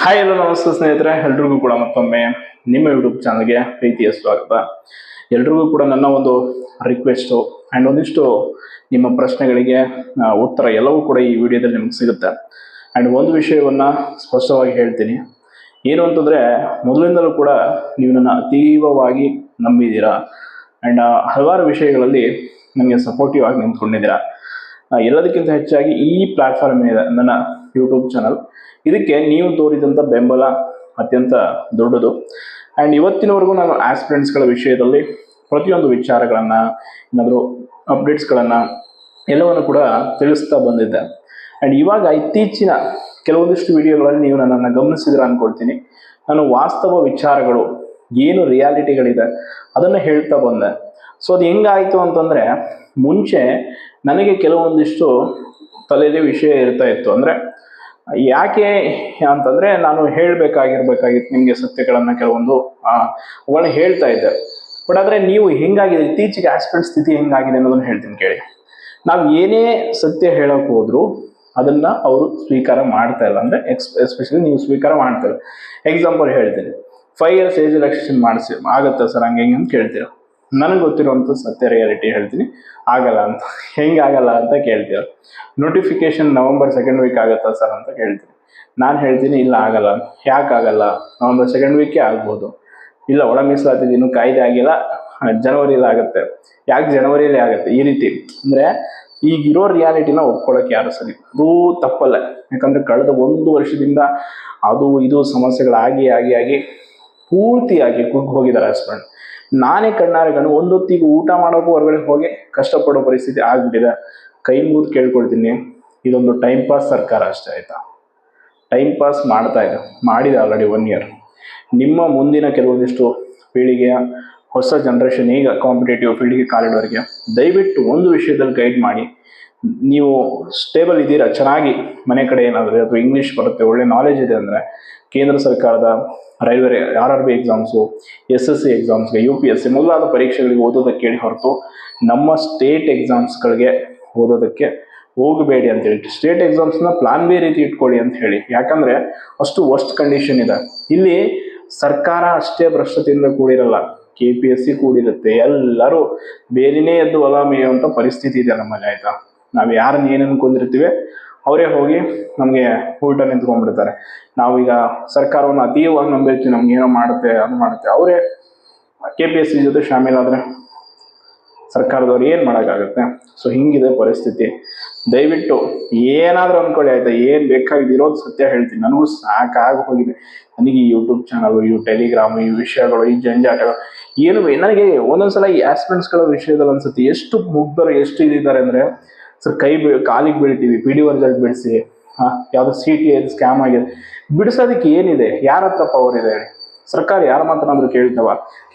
Hi ಎಲ್ಲ ನಮಸ್ತೆ ಸ್ನೇಹಿತರೆ. ಎಲ್ರಿಗೂ ಕೂಡ ಮತ್ತೊಮ್ಮೆ ನಿಮ್ಮ ಯೂಟ್ಯೂಬ್ ಚಾನಲ್ಗೆ ಪ್ರೀತಿಯ ಸ್ವಾಗತ. ಎಲ್ರಿಗೂ ಕೂಡ ನನ್ನ ಒಂದು ರಿಕ್ವೆಸ್ಟು ಆ್ಯಂಡ್ ಒಂದಿಷ್ಟು ನಿಮ್ಮ ಪ್ರಶ್ನೆಗಳಿಗೆ ಉತ್ತರ ಎಲ್ಲವೂ ಕೂಡ ಈ ವಿಡಿಯೋದಲ್ಲಿ ನಿಮ್ಗೆ ಸಿಗುತ್ತೆ. ಆ್ಯಂಡ್ ಒಂದು ವಿಷಯವನ್ನು ಸ್ಪಷ್ಟವಾಗಿ ಹೇಳ್ತೀನಿ. ಏನು ಅಂತಂದರೆ, ಮೊದಲಿಂದಲೂ ಕೂಡ ನೀವು ನನ್ನ ಅತೀವವಾಗಿ ನಂಬಿದ್ದೀರಾ? ಆ್ಯಂಡ್ ಹಲವಾರು ವಿಷಯಗಳಲ್ಲಿ ನನಗೆ ಸಪೋರ್ಟಿವ್ ಆಗಿ ನಿಂತ್ಕೊಂಡಿದ್ದೀರಾ? ಎಲ್ಲದಕ್ಕಿಂತ ಹೆಚ್ಚಾಗಿ ಈ ಪ್ಲಾಟ್ಫಾರ್ಮ್ ಇದೆ ನನ್ನ ಯೂಟ್ಯೂಬ್ ಚಾನಲ್. ಇದಕ್ಕೆ ನೀವು ತೋರಿದಂಥ ಬೆಂಬಲ ಅತ್ಯಂತ ದೊಡ್ಡದು. ಆ್ಯಂಡ್ ಇವತ್ತಿನವರೆಗೂ ನಾನು ಆಸ್ಪಿರೆಂಟ್ಸ್ಗಳ ವಿಷಯದಲ್ಲಿ ಪ್ರತಿಯೊಂದು ವಿಚಾರಗಳನ್ನು, ಏನಾದರೂ ಅಪ್ಡೇಟ್ಸ್ಗಳನ್ನು ಎಲ್ಲವನ್ನು ಕೂಡ ತಿಳಿಸ್ತಾ ಬಂದಿದ್ದೆ. ಆ್ಯಂಡ್ ಇವಾಗ ಇತ್ತೀಚಿನ ಕೆಲವೊಂದಿಷ್ಟು ವಿಡಿಯೋಗಳಲ್ಲಿ ನೀವು ನನ್ನನ್ನು ಗಮನಿಸಿದ್ರೆ ಅಂದ್ಕೊಳ್ತೀನಿ ನಾನು ವಾಸ್ತವ ವಿಚಾರಗಳು, ಏನು ರಿಯಾಲಿಟಿಗಳಿದೆ ಅದನ್ನು ಹೇಳ್ತಾ ಬಂದೆ. ಸೊ ಅದು ಹೆಂಗಾಯಿತು ಅಂತಂದರೆ, ಮುಂಚೆ ನನಗೆ ಕೆಲವೊಂದಿಷ್ಟು ತಲೆಯಲ್ಲಿ ವಿಷಯ ಇರ್ತಾ ಇತ್ತು. ಅಂದರೆ ಯಾಕೆ ಅಂತಂದರೆ ನಾನು ಹೇಳಬೇಕಾಗಿರ್ಬೇಕಾಗಿತ್ತು ನಿಮಗೆ ಸತ್ಯಗಳನ್ನು ಕೆಲವೊಂದು ಅವುಗಳನ್ನ ಹೇಳ್ತಾ ಇದ್ದೆ. ಬಟ್ ಆದರೆ ನೀವು ಹೆಂಗಾಗಿದೆ ಇತ್ತೀಚೆಗೆ ಆಸ್ಪೆಂಟ್ ಸ್ಥಿತಿ ಹೆಂಗಾಗಿದೆ ಅನ್ನೋದನ್ನ ಹೇಳ್ತೀನಿ ಕೇಳಿ. ನಾವು ಏನೇ ಸತ್ಯ ಹೇಳೋಕೆ ಹೋದ್ರು ಅದನ್ನ ಅವರು ಸ್ವೀಕಾರ ಮಾಡ್ತಾ ಇಲ್ಲ. ಅಂದರೆ ಎಕ್ಸ್ ಎಸ್ಪೆಷಲಿ ನೀವು ಸ್ವೀಕಾರ ಮಾಡ್ತಾ ಇಲ್ಲ. ಎಕ್ಸಾಂಪಲ್ ಹೇಳ್ತೀನಿ. ಫೈವ್ ಇಯರ್ಸ್ ಏಜ್ ರಿಲ್ಯಾಕ್ಸೇಷನ್ ಮಾಡಿಸಿ, ಆಗುತ್ತಾ ಸರ್ ಹಂಗೆ ಹಿಂಗೆ ಅಂತ ಕೇಳ್ತೀರ? ನನಗೆ ಗೊತ್ತಿರುವಂಥ ಸತ್ಯ ರಿಯಾಲಿಟಿ ಹೇಳ್ತೀನಿ. ಆಗಲ್ಲ ಅಂತ. ಹೆಂಗೆ ಆಗಲ್ಲ ಅಂತ ಕೇಳ್ತೀರ ನೋಟಿಫಿಕೇಶನ್ ನವೆಂಬರ್ ಸೆಕೆಂಡ್ ವೀಕ್ ಆಗುತ್ತಾ ಸರ್ ಅಂತ ಕೇಳ್ತೀನಿ. ನಾನು ಹೇಳ್ತೀನಿ, ಇಲ್ಲ ಆಗಲ್ಲ. ಯಾಕೆ ಆಗಲ್ಲ? ನವೆಂಬರ್ ಸೆಕೆಂಡ್ ವೀಕೇ ಆಗ್ಬೋದು. ಇಲ್ಲ, ಒಳ ಮೀಸಲಾತಿ ಇನ್ನೂ ಕಾಯ್ದೆ ಆಗಿಲ್ಲ. ಜನವರಿಲಿ ಆಗುತ್ತೆ. ಯಾಕೆ ಜನವರಿಯಲ್ಲಿ ಆಗುತ್ತೆ? ಈ ರೀತಿ. ಅಂದರೆ ಈಗಿರೋ ರಿಯಾಲಿಟಿನ ಒಪ್ಕೊಳ್ಳೋಕೆ ಯಾರು ಸರಿ? ಅದೂ ತಪ್ಪಲ್ಲ. ಯಾಕಂದರೆ ಕಳೆದ ಒಂದು ವರ್ಷದಿಂದ ಅದು ಇದು ಸಮಸ್ಯೆಗಳಾಗಿ, ಆಗಿ ಆಗಿ ಪೂರ್ತಿಯಾಗಿ ಕುಗ್ಗಿ ಹೋಗಿದ್ದಾರೆ ಹಸ್ಬೆಂಡ್ ನಾನೇ ಕಣ್ಣಾರೆ ಕಣ್ಣು ಒಂದೊತ್ತಿಗೆ ಊಟ ಮಾಡೋಕ್ಕೂ ಹೊರಗಡೆ ಹೋಗಿ ಕಷ್ಟಪಡೋ ಪರಿಸ್ಥಿತಿ ಆಗ್ಬಿಟ್ಟಿದೆ. ಕೈ ಮುಗಿದು ಕೇಳ್ಕೊಳ್ತೀನಿ. ಇದೊಂದು ಟೈಮ್ ಪಾಸ್ ಸರ್ಕಾರ ಅಷ್ಟೇ, ಆಯ್ತಾ? ಟೈಮ್ ಪಾಸ್ ಮಾಡ್ತಾ ಇದೆ. ಮಾಡಿದೆ ಆಲ್ರೆಡಿ ಒನ್ ಇಯರ್ ನಿಮ್ಮ ಮುಂದಿನ ಕೆಲವೊಂದಿಷ್ಟು ಪೀಳಿಗೆಯ ಹೊಸ ಜನ್ರೇಷನ್ ಈಗ ಕಾಂಪಿಟೇಟಿವ್ ಫೀಲ್ಡ್ಗೆ ಕಾಲಿಡೋರಿಗೆ ದಯವಿಟ್ಟು ಒಂದು ವಿಷಯದಲ್ಲಿ ಗೈಡ್ ಮಾಡಿ. ನೀವು ಸ್ಟೇಬಲ್ ಇದ್ದೀರಾ? ಚೆನ್ನಾಗಿ ಮನೆ ಕಡೆ ಏನಾದರೆ ಅಥವಾ ಇಂಗ್ಲೀಷ್ ಬರುತ್ತೆ, ಒಳ್ಳೆ ನಾಲೆಜ್ ಇದೆ ಅಂದರೆ ಕೇಂದ್ರ ಸರ್ಕಾರದ railway R R B exams S S C ಎಕ್ಸಾಮ್ಸ್ಗೆ U P S C ಮೊದಲಾದ ಪರೀಕ್ಷೆಗಳಿಗೆ ಓದೋದಕ್ಕೆ ಹೇಳಿ ಹೊರತು ನಮ್ಮ ಸ್ಟೇಟ್ ಎಕ್ಸಾಮ್ಸ್ಗಳಿಗೆ ಓದೋದಕ್ಕೆ ಹೋಗಬೇಡಿ ಅಂತ ಹೇಳಿ. ಸ್ಟೇಟ್ ಎಕ್ಸಾಮ್ಸ್ನ ಪ್ಲಾನ್ ಬಿ ರೀತಿ ಇಟ್ಕೊಳ್ಳಿ ಅಂತ ಹೇಳಿ. ಯಾಕಂದರೆ ಅಷ್ಟು ವರ್ಸ್ಟ್ ಕಂಡೀಷನ್ ಇದೆ. ಇಲ್ಲಿ ಸರ್ಕಾರ ಅಷ್ಟೇ ಭ್ರಷ್ಟತೆಯಿಂದ ಕೂಡಿರಲ್ಲ. ಕೆ ಪಿ ಎಸ್ ಸಿ ಕೂಡಿರುತ್ತೆ. ಎಲ್ಲರೂ ಬೇರೆನೇ ಎದ್ದು ಹೊಲ ಪರಿಸ್ಥಿತಿ ಇದೆ ನಮ್ಮಲ್ಲಿ, ಆಯ್ತಾ? ನಾವು ಯಾರನ್ನ ಏನು ಅನ್ಕೊಂಡಿರ್ತೀವಿ ಅವರೇ ಹೋಗಿ ನಮಗೆ ಉಲ್ಟ ನಿಂತ್ಕೊಂಡ್ಬಿಡ್ತಾರೆ. ನಾವೀಗ ಸರ್ಕಾರವನ್ನು ಅತೀವಾಗಿ ನಂಬಿರ್ತೀವಿ ನಮ್ಗೆ ಏನೋ ಮಾಡುತ್ತೆ, ಅದು ಮಾಡುತ್ತೆ. ಅವರೇ ಕೆ ಪಿ ಎಸ್ ಸಿ ಜೊತೆ ಶಾಮೀಲಾದರೆ ಸರ್ಕಾರದವ್ರು ಏನು ಮಾಡೋಕ್ಕಾಗುತ್ತೆ? ಸೊ ಹಿಂಗಿದೆ ಪರಿಸ್ಥಿತಿ. ದಯವಿಟ್ಟು ಏನಾದರೂ ಅಂದ್ಕೊಳ್ಳಿ ಆಯಿತಾ? ಏನು ಬೇಕಾಗಿರೋದು ಸತ್ಯ ಹೇಳ್ತೀನಿ. ನನಗೂ ಸಾಕಾಗಿ ಹೋಗಿದೆ ನನಗೆ ಈ ಯೂಟ್ಯೂಬ್ ಚಾನಲ್ ಈ ಟೆಲಿಗ್ರಾಮ್ ಈ ವಿಷಯಗಳು, ಈ ಜಂಜಾಟಗಳು, ಏನು ನನಗೆ ಒಂದೊಂದ್ಸಲ ಈ ಆಸ್ಪೆಂಟ್ಸ್ಗಳ ವಿಷಯದಲ್ಲಿ ಅನ್ಸುತ್ತೆ, ಎಷ್ಟು ಮುಗ್ಧರು, ಎಷ್ಟು ಇದ್ದಾರೆ ಅಂದರೆ ಸರ್ ಕೈ ಕಾಲಿಗೆ ಬೀಳ್ತೀವಿ, ಪಿ ಡಿ ರಿಸಲ್ಟ್ ಬಿಡಿಸಿ ಹಾಂ, ಯಾವುದೋ ಸಿ ಟಿ ಐದು ಸ್ಕ್ಯಾಮ್ ಆಗಿದೆ. ಬಿಡಿಸೋದಕ್ಕೆ ಏನಿದೆ? ಯಾರ ಹತ್ರ ಪವರ್ ಇದೆ ಸರ್ಕಾರ ಯಾರ ಮಾತನಾದ್ರೂ ಕೇಳ್ತವ?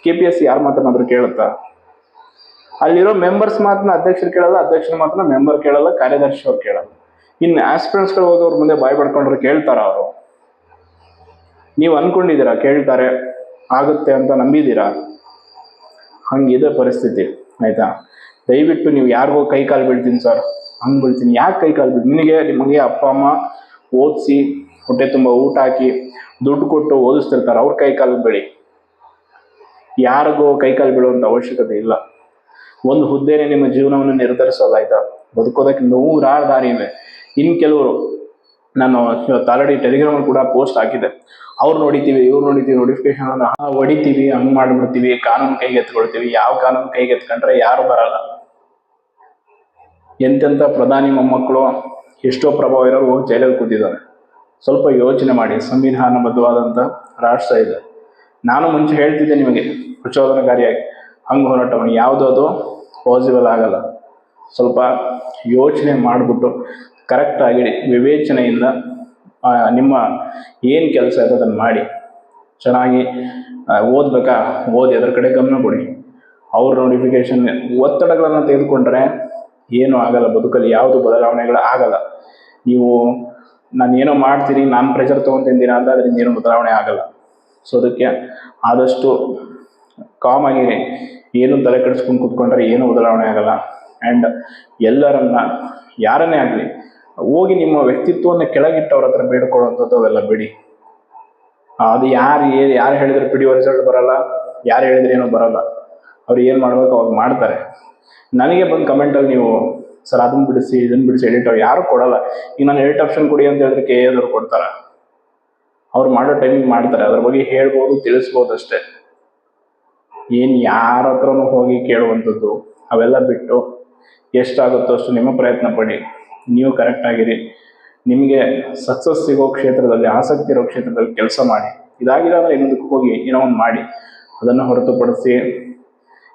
ಕೆ ಪಿ ಎಸ್ ಸಿ ಯಾರ ಮಾತನಾದ್ರೂ ಕೇಳುತ್ತಾ? ಅಲ್ಲಿರೋ ಮೆಂಬರ್ಸ್ ಮಾತ್ರ ಅಧ್ಯಕ್ಷರು ಕೇಳಲ್ಲ, ಅಧ್ಯಕ್ಷರ ಮಾತ್ರ ಮೆಂಬರ್ ಕೇಳಲ್ಲ, ಕಾರ್ಯದರ್ಶಿ ಅವ್ರು ಕೇಳಲ್ಲ. ಇನ್ನು ಆಸ್ಪಿರೆಂಟ್ಸ್ಗಳು ಹೋದವ್ರ ಮುಂದೆ ಬಾಯ್ ಪಡ್ಕೊಂಡ್ರೆ ಕೇಳ್ತಾರ ಅವರು. ನೀವು ಅನ್ಕೊಂಡಿದ್ದೀರಾ? ಕೇಳ್ತಾರೆ. ಆಗುತ್ತೆ ಅಂತ ನಂಬಿದ್ದೀರಾ? ಹಂಗಿದೆ ಪರಿಸ್ಥಿತಿ, ಆಯ್ತಾ? ದಯವಿಟ್ಟು ನೀವು ಯಾರಿಗೋ ಕೈ ಕಾಲು ಬೀಳ್ತೀನಿ ಸರ್. ಹಂಗೆ ಬೀಳ್ತೀನಿ ಯಾಕೆ ಕೈ ಕಾಲು ಬಿಡು? ನಿನಗೆ, ನಿಮಗೆ ಅಪ್ಪ, ಅಮ್ಮ ಓದಿಸಿ, ಹೊಟ್ಟೆ ತುಂಬ ಊಟ ಹಾಕಿ ದುಡ್ಡು ಕೊಟ್ಟು ಓದಿಸ್ತಿರ್ತಾರೆ. ಅವ್ರ ಕೈ ಕಾಲು ಬೆಳಿ ಯಾರಿಗೂ ಕೈ ಕಾಲು ಬೀಳುವಂಥ ಅವಶ್ಯಕತೆ ಇಲ್ಲ. ಒಂದು ಹುದ್ದೆನೇ ನಿಮ್ಮ ಜೀವನವನ್ನು ನಿರ್ಧರಿಸೋದಾಯ್ತಾ? ಬದುಕೋದಕ್ಕೆ ನೂರಾರು ದಾರಿ ಇವೆ. ಇನ್ನು ಕೆಲವರು, ನಾನು ಇವತ್ತು ಆಲ್ರೆಡಿ ಟೆಲಿಗ್ರಾಮ್ ಕೂಡ ಪೋಸ್ಟ್ ಹಾಕಿದೆ ಅವ್ರು ನೋಡಿತೀವಿ ಇವ್ರು ನೋಡಿತೀವಿ ನೋಟಿಫಿಕೇಶನ್ ಹೊಡಿತೀವಿ, ಹಂಗೆ ಮಾಡಿಬಿಡ್ತೀವಿ, ಕಾನೂನು ಕೈಗೆ ಎತ್ಕೊಳ್ತೀವಿ ಯಾವ ಕಾನೂನು ಕೈಗೆ ಎತ್ಕೊಂಡ್ರೆ ಯಾರು ಬರಲ್ಲ. ಎಂತೆಂಥ ಪ್ರಧಾನಿ ಮೊಮ್ಮಕ್ಕಳು, ಎಷ್ಟೋ ಪ್ರಭಾವ ಇರೋರು ಜೈಲಲ್ಲಿ ಕೂತಿದ್ದಾರೆ. ಸ್ವಲ್ಪ ಯೋಚನೆ ಮಾಡಿ, ಸಂವಿಧಾನಬದ್ಧವಾದಂಥ ರಾಷ್ಟ್ರ ಇದೆ. ನಾನು ಮುಂಚೆ ಹೇಳ್ತಿದ್ದೆ ನಿಮಗೆ, ಪ್ರಚೋದನಕಾರಿಯಾಗಿ, ಹಂಗೆ ಹೋರಾಟವನ್ನು ಅದು ಪಾಸಿಬಲ್ ಆಗಲ್ಲ. ಸ್ವಲ್ಪ ಯೋಚನೆ ಮಾಡಿಬಿಟ್ಟು ಕರೆಕ್ಟಾಗಿ ವಿವೇಚನೆಯಿಂದ ನಿಮ್ಮ ಏನು ಕೆಲಸ ಇದೆ ಅದನ್ನು ಮಾಡಿ. ಚೆನ್ನಾಗಿ ಓದ್ಬೇಕಾ? ಓದಿ ಅದ್ರ ಕಡೆ ಗಮನ ಕೊಡಿ. ಅವ್ರ ನೋಟಿಫಿಕೇಶನ್ ಒತ್ತಡಗಳನ್ನು ತೆಗೆದುಕೊಂಡ್ರೆ ಏನೂ ಆಗಲ್ಲ, ಬದುಕಲ್ಲಿ ಯಾವುದು ಬದಲಾವಣೆಗಳು ಆಗಲ್ಲ. ನೀವು ನಾನು ಏನೋ ಮಾಡ್ತೀನಿ, ನಾನು ಪ್ರೆಷರ್ ತೊಗೊತಿದ್ದೀನಿ ಅಂತ ಅದರಿಂದ ಏನೂ ಬದಲಾವಣೆ ಆಗಲ್ಲ. ಸೊ ಅದಕ್ಕೆ ಆದಷ್ಟು ಕಾಮ್ ಆಗಿರಿ ಏನು ತಲೆ ಕೆಡಿಸ್ಕೊಂಡು ಕೂತ್ಕೊಂಡ್ರೆ ಏನು ಬದಲಾವಣೆ ಆಗಲ್ಲ. ಆ್ಯಂಡ್ ಎಲ್ಲರನ್ನ, ಯಾರನ್ನೇ ಆಗಲಿ, ಹೋಗಿ ನಿಮ್ಮ ವ್ಯಕ್ತಿತ್ವವನ್ನು ಕೆಳಗಿಟ್ಟವ್ರ ಹತ್ರ ಬೇಡ್ಕೊಳ್ಳುವಂಥದ್ದು ಅವೆಲ್ಲ ಬಿಡಿ ಅದು ಯಾರು ಏನು ಯಾರು ಹೇಳಿದ್ರೆ ಪಿಡಿಯೋ ರಿಸಲ್ಟ್ ಬರಲ್ಲ, ಯಾರು ಹೇಳಿದ್ರೆ ಏನೂ ಬರಲ್ಲ. ಅವ್ರು ಏನು ಮಾಡಬೇಕು, ಅವಾಗ ಮಾಡ್ತಾರೆ. ನನಗೆ ಬಂದು ಕಮೆಂಟಲ್ಲಿ ನೀವು, ಸರ್, ಅದನ್ನು ಬಿಡಿಸಿ, ಇದನ್ನು ಬಿಡಿಸಿ ಎಡಿಟ್ ಯಾರು ಕೊಡಲ್ಲ. ಈಗ ನಾನು ಎಡಿಟ್ ಆಪ್ಷನ್ ಕೊಡಿ ಅಂತ ಹೇಳಿದ್ರೆ ಕೆ ಎದವ್ರು ಕೊಡ್ತಾರೆ. ಅವ್ರು ಮಾಡೋ ಟೈಮಿಗೆ ಮಾಡ್ತಾರೆ. ಅದ್ರ ಬಗ್ಗೆ ಹೇಳ್ಬೋದು, ತಿಳಿಸ್ಬೋದು ಅಷ್ಟೇ. ಏನು ಯಾರ ಹತ್ರನೂ ಹೋಗಿ ಕೇಳುವಂಥದ್ದು, ಅವೆಲ್ಲ ಬಿಟ್ಟು ಎಷ್ಟಾಗುತ್ತೋ ಅಷ್ಟು ನಿಮ್ಮ ಪ್ರಯತ್ನ ಪಡಿ. ನೀವು ಕರೆಕ್ಟ್ ಆಗಿರಿ. ನಿಮಗೆ ಸಕ್ಸಸ್ ಸಿಗೋ ಕ್ಷೇತ್ರದಲ್ಲಿ, ಆಸಕ್ತಿ ಇರೋ ಕ್ಷೇತ್ರದಲ್ಲಿ ಕೆಲಸ ಮಾಡಿ. ಇದಾಗಿಲ್ಲ ಅಂದ್ರೆ ಇನ್ನೊಂದಕ್ಕೆ ಹೋಗಿ ಏನೋ ಒಂದು ಮಾಡಿ. ಅದನ್ನು ಹೊರತುಪಡಿಸಿ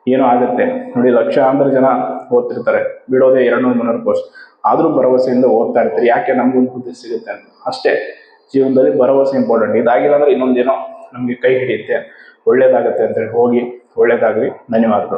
ಏನೋ ಆಗುತ್ತೆ. ನೋಡಿ, ಲಕ್ಷಾಂತರ ಜನ ಓದ್ತಿರ್ತಾರೆ. ಬಿಡೋದೇ ಎರಡು ನೂರು ಮುನ್ನೂರು ಪೋಸ್ಟ್ ಆದರೂ ಭರವಸೆಯಿಂದ ಓದ್ತಾ ಇರ್ತಾರೆ. ಯಾಕೆ ನಮಗೊಂದು ಹುದ್ದೆ ಸಿಗುತ್ತೆ ಅಂತ? ಅಷ್ಟೇ, ಜೀವನದಲ್ಲಿ ಭರವಸೆ ಇಂಪಾರ್ಟೆಂಟ್ ಇದಾಗಿಲ್ಲ ಅಂದ್ರೆ ಇನ್ನೊಂದೇನೋ ನಮಗೆ ಕೈ ಹಿಡಿಯುತ್ತೆ. ಒಳ್ಳೇದಾಗುತ್ತೆ ಅಂತೇಳಿ ಹೋಗಿ ಒಳ್ಳೇದಾಗಲಿ. ಧನ್ಯವಾದಗಳು.